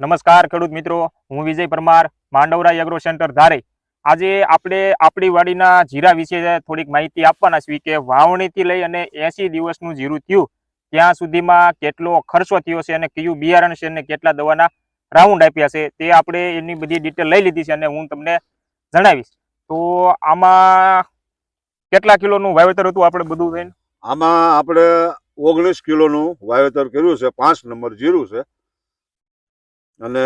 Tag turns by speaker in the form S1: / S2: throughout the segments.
S1: નમસ્કાર ખેડૂત મિત્રો, હું વિજય પરમાર, માંડવરા એગ્રો સેન્ટર ધારે. આજે આપણે આપણી વાડીના જીરા વિશે થોડીક માહિતી આપવાના છીએ કે વાવણીથી લઈ અને એસી દિવસનું જીરું થયું, ત્યાં સુધીમાં કેટલો ખર્ચો થયો છે અને કયું બિયારણ છે અને કેટલા દવાના રાઉન્ડ આપ્યા છે, તે આપણે એની બધી ડિટેલ લઈ લીધી છે અને હું તમને જણાવીશ. તો આમાં કેટલા કિલોનું વાવેતર હતું આપણે બધું થઈને?
S2: આમાં આપણે ઓગણીસ કિલોનું વાવેતર કર્યું છે, પાંચ નંબર જીરું છે. અને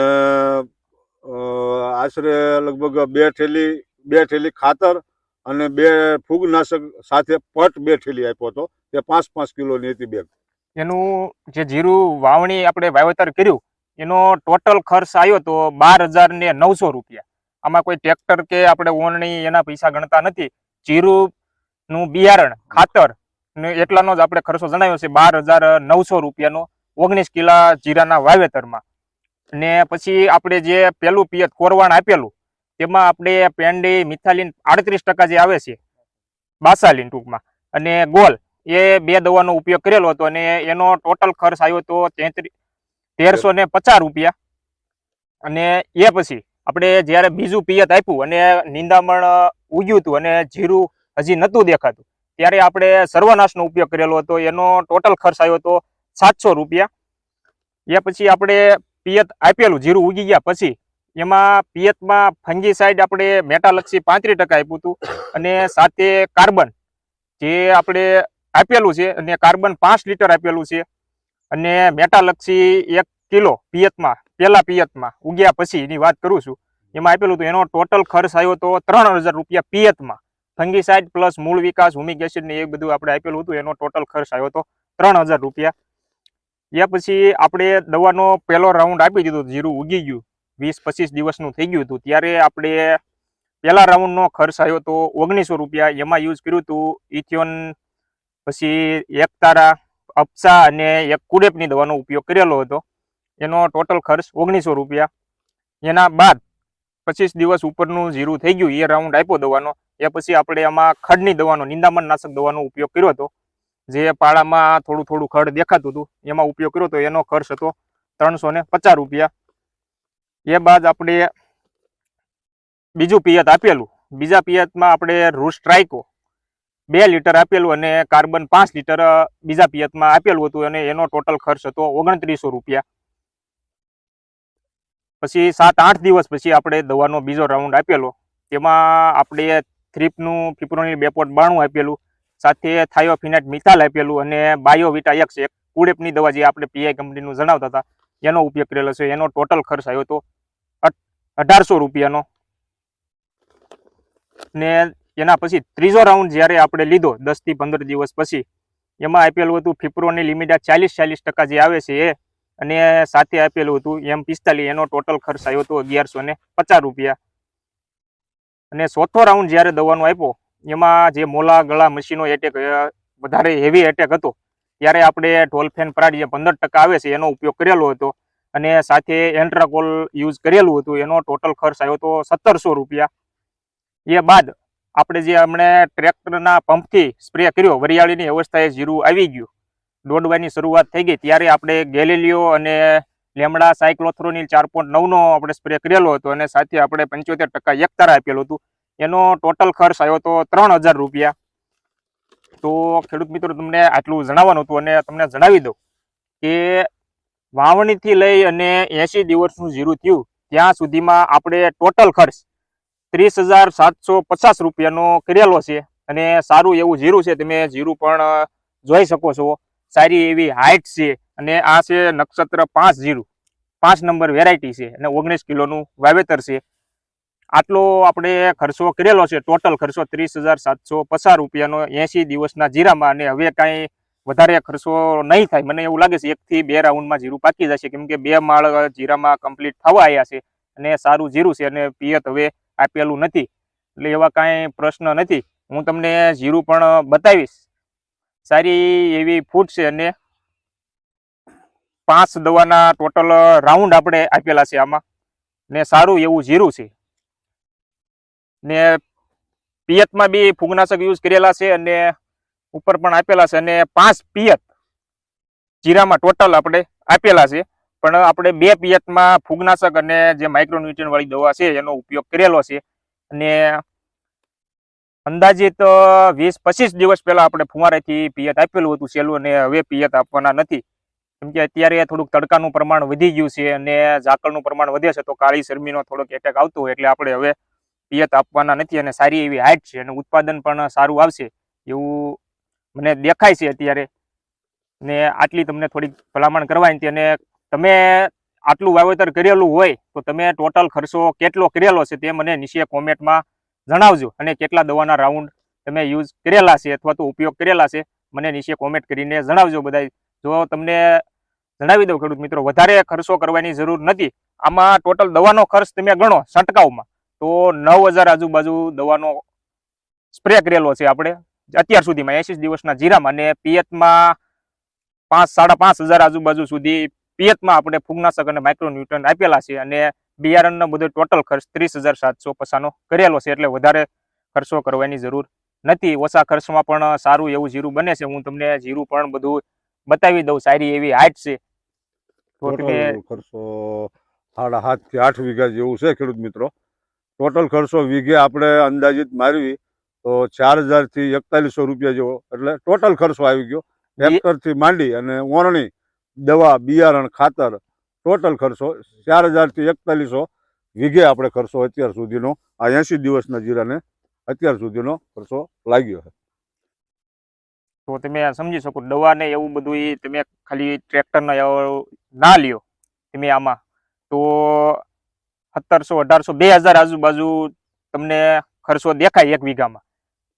S2: આશરે લગભગ બે થેલી બે થેલી ખાતર અને બે ફૂગનાશક સાથે પટ બે થેલી આપ્યો હતો. તે પાંચ પાંચ કિલોની હતી બેગ.
S1: એનું જે જીરું વાવણી આપણે વાવેતર કર્યું, એનો ટોટલ ખર્ચ આવ્યો તો બાર હજાર ને નવસો રૂપિયા. આમાં કોઈ ટ્રેક્ટર કે આપણે ઓણણી એના પૈસા ગણતા નથી. જીરું નું બિયારણ, ખાતર ને એટલાનો જ આપણે ખર્ચો જણાવ્યો છે બાર હજાર નવસો રૂપિયાનો ઓગણીસ કિલા જીરાના વાવેતરમાં. ને પછી આપણે જે પેલું પિયત કોરવાણ આપેલું, તેમાં આપણે પેન્ડી મિથાલીન આડત્રીસ ટકા જે આવે છે, બાસાલીન ટૂંકમાં. અને ગોલ, એ બે દવાનો ઉપયોગ કરેલો હતો અને એનો ટોટલ ખર્ચ આવ્યો હતો તેરસો ને પચાસ રૂપિયા. અને એ પછી આપણે જ્યારે બીજું પિયત આપ્યું અને નિંદામણ ઉગ્યું હતું અને જીરું હજી નહોતું દેખાતું, ત્યારે આપણે સર્વનાશનો ઉપયોગ કરેલો હતો. એનો ટોટલ ખર્ચ આવ્યો હતો સાતસો રૂપિયા. એ પછી આપણે પિયત આપેલું, જીરું ઉગી ગયા પછી, એમાં પિયતમાં ફંગીસાઇડ આપણે મેટાલક્ષી પાંત્રીસ ટકા આપ્યું હતું અને સાથે કાર્બન, જે આપણે આપેલું છે, અને કાર્બન પાંચ લીટર આપેલું છે. અને મેટાલક્ષી એક કિલો પિયતમાં પેલા પિયતમાં ઉગ્યા પછી એની વાત કરું છું, એમાં આપેલું હતું, એનો ટોટલ ખર્ચ આવ્યો તો ત્રણ રૂપિયા પિયતમાં. ફંગીસાઇડ પ્લસ મૂળ વિકાસ, હુમિક એસિડ ને એ બધું આપણે આપેલું હતું, એનો ટોટલ ખર્ચ આવ્યો હતો ત્રણ રૂપિયા. એ પછી આપણે દવાનો પહેલો રાઉન્ડ આપી દીધો, જીરું ઉગી ગયું. વીસ, પચીસ દિવસનું થઈ ગયું હતું. ત્યારે આપણે પહેલા રાઉન્ડનો ખર્ચ આવ્યો તો ઓગણીસો રૂપિયા. એમાં યુઝ કર્યું હતું ઇથિયોન પછી એક તારા, અપસા અને એક કુડેપની દવાનો ઉપયોગ કરેલો હતો. એનો ટોટલ ખર્ચ ઓગણીસો રૂપિયા. એના બાદ પચીસ દિવસ ઉપરનું જીરું થઈ ગયું. એ રાઉન્ડ આપ્યો દવાનો. એ પછી આપણે આમાં ખડની દવાનો નિંદામણ નાશક દવાનો ઉપયોગ કર્યો હતો. જે પાળામાં થોડું થોડું ખડ દેખાતું હતું, એમાં ઉપયોગ કર્યો હતો એનો ખર્ચ હતો ત્રણસો પચાસ રૂપિયા. એ બાદ આપણે બીજું પિયત આપેલું. બીજા પિયતમાં આપણે રૂસ ટ્રાઇકો બે લીટર આપેલું અને કાર્બન પાંચ લીટર બીજા પિયતમાં આપેલું હતું અને એનો ટોટલ ખર્ચ હતો ઓગણત્રીસો રૂપિયા. પછી સાત આઠ દિવસ પછી આપણે દવાનો બીજો રાઉન્ડ આપેલો. તેમાં આપણે થ્રીપનું ફિપ્રોનિલ બે પોઈન્ટ બાણું આપેલું. સાથે થાયોફિનાટ મિથાલ આપેલું અને બાયોવિટા એક્સ એક કુડેપની દવા જે આપણે પીઆઈ કંપનીનું જણાવતા હતા, એનો ઉપયોગ કરેલો છે. એનો ટોટલ ખર્ચ આવ્યો હતો અઢારસો રૂપિયાનો. ને એના પછી ત્રીજો રાઉન્ડ જ્યારે આપણે લીધો દસથી પંદર દિવસ પછી, એમાં આપેલું હતું ફિપ્રોની લિમિટ ચાલીસ ચાલીસ ટકા જે આવે છે એ, અને સાથે આપેલું હતું એમ પિસ્તાલીસ, એનો ટોટલ ખર્ચ આવ્યો હતો અગિયારસો ને પચાસ રૂપિયા. અને ચોથો રાઉન્ડ જ્યારે દવાનો આપ્યો એમાં જે મોલા ગળા મશીનો એટેક વધારે હેવી એટેક હતો, ત્યારે આપણે ઢોલફેન પ્રાડ જે પંદર ટકા આવે છે, એનો ઉપયોગ કરેલો હતો. અને સાથે એન્ટ્રાકોલ યુઝ કરેલું હતું, એનો ટોટલ ખર્ચ આવ્યો હતો સત્તરસો રૂપિયા. એ બાદ આપણે જે હમણે ટ્રેક્ટરના પંપથી સ્પ્રે કર્યો, વરિયાળીની અવસ્થાએ જીરું આવી ગયું. દોડવાની શરૂઆત થઈ ગઈ, ત્યારે આપણે ગેલેલિયો અને લેમડા સાયક્લોથ્રોનિલ ચાર પોઈન્ટ નવનો આપણે સ્પ્રે કરેલો હતો, અને સાથે આપણે પંચોતેર ટકા એક આપેલું હતું. એનો ટોટલ ખર્ચ આવ્યો તો ત્રણ હજાર રૂપિયા. તો ખેડૂત મિત્રો, તમને આટલું જણાવવાનું હતું અને તમને જણાવી દઉં કે વાવણીથી લઈ અને એંશી દિવસનું જીરું થયું, ત્યાં સુધીમાં આપણે ટોટલ ખર્ચ ત્રીસ હજાર સાતસો પચાસ રૂપિયાનો કરેલો છે અને સારું એવું જીરું છે, તમે જીરું પણ જોઈ શકો છો. સારી એવી હાઇટ છે અને આ છે નક્ષત્ર પાંચ જીરું. પાંચ નંબર વેરાયટી છે અને ઓગણીસ કિલોનું વાવેતર છે. આટલો આપણે ખર્ચો કરેલો છે ટોટલ ખર્ચો ત્રીસ હજાર સાતસો પચાસ રૂપિયાનો એસી દિવસના જીરામાં અને હવે કાંઈ વધારે ખર્ચો નહીં થાય. મને એવું લાગે છે એકથી બે રાઉન્ડમાં જીરું પાકી જશે, કેમ કે બે માળ જીરામાં કમ્પ્લીટ થવા આવ્યા છે અને સારું જીરું છે અને પિયત હવે આપેલું નથી. એટલે એવા કાંઈ પ્રશ્ન નથી. હું તમને જીરું પણ બતાવીશ. સારી એવી ફૂટ છે અને પાંચ દવાના ટોટલ રાઉન્ડ આપણે આપેલા છે આમાં. ને સારું એવું જીરું છે. ને પિયતમાં બી ફૂગનાશક યુઝ કરેલા છે અને ઉપર પણ આપેલા છે અને પાંચ પિયત જીરામાં ટોટલ આપણે આપેલા છે. પણ આપણે બે પિયતમાં ફૂગનાશક અને જે માઇક્રોન્યુટ્રિયનવાળી દવા છે એનો ઉપયોગ કરેલો છે. અને અંદાજિત વીસ પચીસ દિવસ પહેલા આપણે ફુવારેથી પિયત આપેલું હતું સેલું અને હવે પિયત આપવાના નથી. કેમ કે અત્યારે થોડુંક તડકાનું પ્રમાણ વધી ગયું છે અને ઝાકળનું પ્રમાણ વધે છે તો કાળી શરમીનો થોડોક એટેક આવતો હોય એટલે આપણે હવે પિયત આપવાના નથી અને સારી એવી હાઇટ છે અને ઉત્પાદન પણ સારું આવશે એવું મને દેખાય છે અત્યારે. ને આટલી તમને થોડીક ભલામણ કરવાની હતી અને તમે આટલું વાવેતર કરેલું હોય તો તમે ટોટલ ખર્ચો કેટલો કરેલો છે તે મને નીચે કોમેન્ટમાં જણાવજો અને કેટલા દવાના રાઉન્ડ તમે યુઝ કરેલા છે અથવા તો ઉપયોગ કરેલા છે મને નીચે કોમેન્ટ કરીને જણાવજો બધા જો તમને જણાવી દઉં ખેડૂત મિત્રો, વધારે ખર્ચો કરવાની જરૂર નથી. આમાં ટોટલ દવાનો ખર્ચ તમે ગણો, છંટકાવમાં. તો નવ હજાર આજુબાજુ દવાનો સ્પ્રે કરેલો છે આપણે. અત્યાર સુધીમાં એસી દિવસના જીરામાં અને પિયતમાં પાંચ સાડા પાંચ હજાર આજુબાજુ સુધી પિયતમાં આપણે ફૂગનાશક અને માઇક્રોન્યુટ્રન આપેલા છે અને બિયારણનો બધો ટોટલ ખર્ચ ત્રીસ હજાર સાતસો પસાનો કરેલો છે એટલે વધારે ખર્ચો કરવાની જરૂર નથી. ઓછા ખર્ચમાં પણ સારું એવું જીરું બને છે. હું તમને જીરું પણ બધું બતાવી દઉં સારી એવી હાઈટ છે.
S2: ખર્ચો સાડા સાતથી આઠ વીઘા જેવું છે ખેડૂત મિત્રો. ટોટલ ખર્ચો વીઘે આપણે અંદાજિત મારવી તો ચાર હજારથી એકતાલીસો રૂપિયા જેવો. એટલે ટોટલ ખર્ચો આવી ગયો. ટ્રેક્ટરથી માંડી અને ઓરણી દવા બિયારણ ખાતર ટોટલ ખર્ચો ચાર હજારથી એકતાલીસો વીઘે આપણે ખર્ચો અત્યાર સુધીનો આ એંસી દિવસના જીરાને અત્યાર સુધીનો ખર્ચો લાગ્યો છે.
S1: તો તમે સમજી શકો દવા ને એવું બધું એ તમે ખાલી ટ્રેક્ટર ના લ્યો. તમે આમાં. તો સત્તરસો, અઢારસો, બે હજાર આજુબાજુ તમને ખર્ચો દેખાય એક વીઘામાં.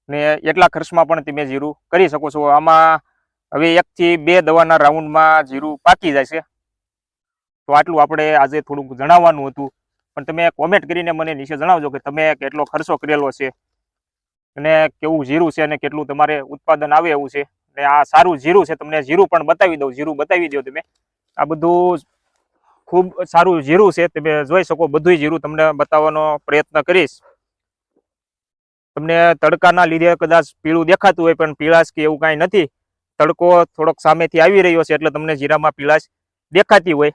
S1: ને એટલા ખર્ચમાં પણ તમે જીરું કરી શકો છો. આમાં હવે એકથી બે દવાના રાઉન્ડમાં જીરું પાકી જાય છે. તો આટલું આપણે આજે થોડુંક જણાવવાનું હતું. પણ તમે કોમેન્ટ કરીને મને નીચે જણાવજો કે તમે કેટલો ખર્ચો કરેલો છે અને કેવું જીરું છે અને કેટલું તમારે ઉત્પાદન આવે એવું છે. ને આ સારું જીરું છે, તમને જીરું પણ બતાવી દઉં. જીરું બતાવી દો તમે. આ બધું ખૂબ સારું જીરું છે, તમે જોઈ શકો બધું જીરું તમને બતાવવાનો પ્રયત્ન કરીશ. તમને તડકાના લીધે કદાચ પીળું દેખાતું હોય, પણ પીળાશ કે એવું કાંઈ નથી. તડકો થોડોક સામેથી આવી રહ્યો છે એટલે તમને જીરામાં પીળાશ દેખાતી હોય.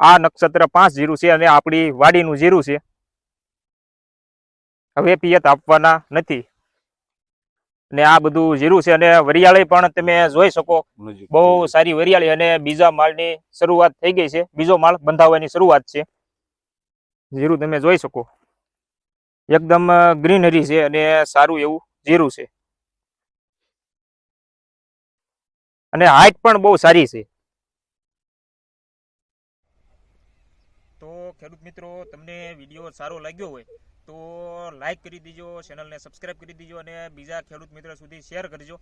S1: આ નક્ષત્ર પાંચ જીરું છે અને આપણી વાડીનું જીરું છે. હવે પિયત આપવાના નથી. ને આ બધું જીરું છે અને વરિયાળી પણ તમે જોઈ શકો. બહુ સારી વરિયાળી અને બીજા માળની શરૂઆત થઈ ગઈ છે. બીજો માળ બંધાવવાની શરૂઆત છે. જીરું તમે જોઈ શકો. એકદમ ગ્રીનરી છે અને સારું એવું જીરું છે. અને હાઈટ પણ બહુ સારી છે. તો ખેડૂત મિત્રો તમને વીડિયો સારો લાગ્યો હોય તો લાઈક કરી દીજો ચેનલને સબસ્ક્રાઈબ કરી દીજો અને બીજા ખેડૂત મિત્રો સુધી શેર કરજો.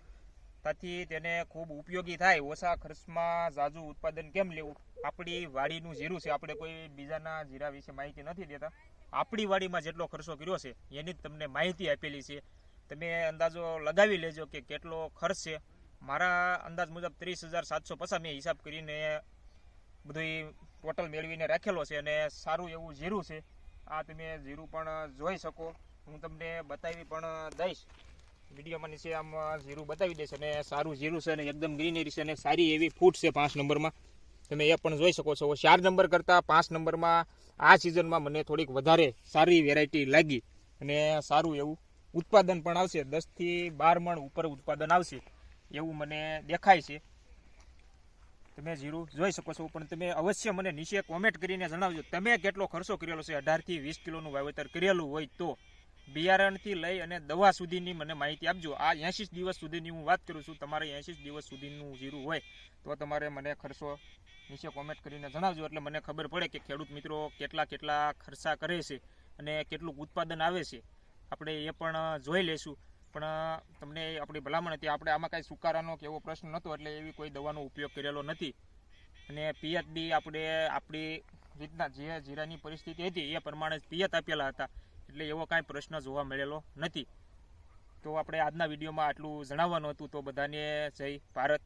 S1: તાથી તેને ખૂબ ઉપયોગી થાય. ઓછા ખર્ચમાં ઝાઝું ઉત્પાદન કેમ લેવું? આપણી વાડીનું જીરું છે. આપણે કોઈ બીજાના જીરા વિશે માહિતી નથી દેતા. આપણી વાડીમાં જેટલો ખર્ચો કર્યો છે, એની જ તમને માહિતી આપેલી છે. તમે અંદાજો લગાવી લેજો કે કેટલો ખર્ચ છે. મારા અંદાજ મુજબ ત્રીસ હજાર સાતસો પચાસ મેં હિસાબ કરીને બધું ટોટલ મેળવીને રાખેલો છે અને સારું એવું જીરું છે. આ તમે જીરું પણ જોઈ શકો. હું તમને બતાવી પણ દઈશ. વિડીયોમાં નીચે આમ જીરું બતાવી દઈશ અને સારું જીરું છે અને એકદમ ગ્રીનરી છે અને સારી એવી ફૂટ છે પાંચ નંબરમાં. તમે એ પણ જોઈ શકો છો. ચાર નંબર કરતાં પાંચ નંબરમાં આ સિઝનમાં મને થોડીક વધારે સારી વેરાયટી લાગી અને સારું એવું ઉત્પાદન પણ આવશે. દસથી બાર મણ ઉપર ઉત્પાદન આવશે. એવું મને દેખાય છે. તમે જીરું જોઈ શકો છો. પણ તમે અવશ્ય મને નીચે કોમેન્ટ કરીને જણાવજો, તમે કેટલો ખર્ચો કરેલો છે? અઢારથી વીસ કિલોનું વાવેતર કરેલું હોય તો બિયારણથી લઈ અને દવા સુધીની મને માહિતી આપજો. આ એંશી દિવસ સુધીની હું વાત કરું છું. તમારે એંશી દિવસ સુધીનું જીરું હોય તો તમારે મને ખર્ચો નીચે કોમેન્ટ કરીને જણાવજો. એટલે મને ખબર પડે કે ખેડૂત મિત્રો કેટલા કેટલા ખર્ચા કરે છે અને કેટલું ઉત્પાદન આવે છે. આપણે એ પણ જોઈ લઈશું. પણ તમને આપણી ભલામણ હતી. આપણે આમાં કાંઈ સુકારાનો કે એવો પ્રશ્ન નહોતો, એટલે એવી કોઈ દવાનો ઉપયોગ કરેલો નથી. અને પિયત બી આપણે આપણી રીતના જે જીરાની પરિસ્થિતિ હતી, એ પ્રમાણે જ પિયત આપેલા હતા. એટલે એવો કાંઈ પ્રશ્ન જોવા મળેલો નથી. તો આપણે આજના વિડીયોમાં આટલું જણાવવાનું હતું. તો બધાને જય ભારત.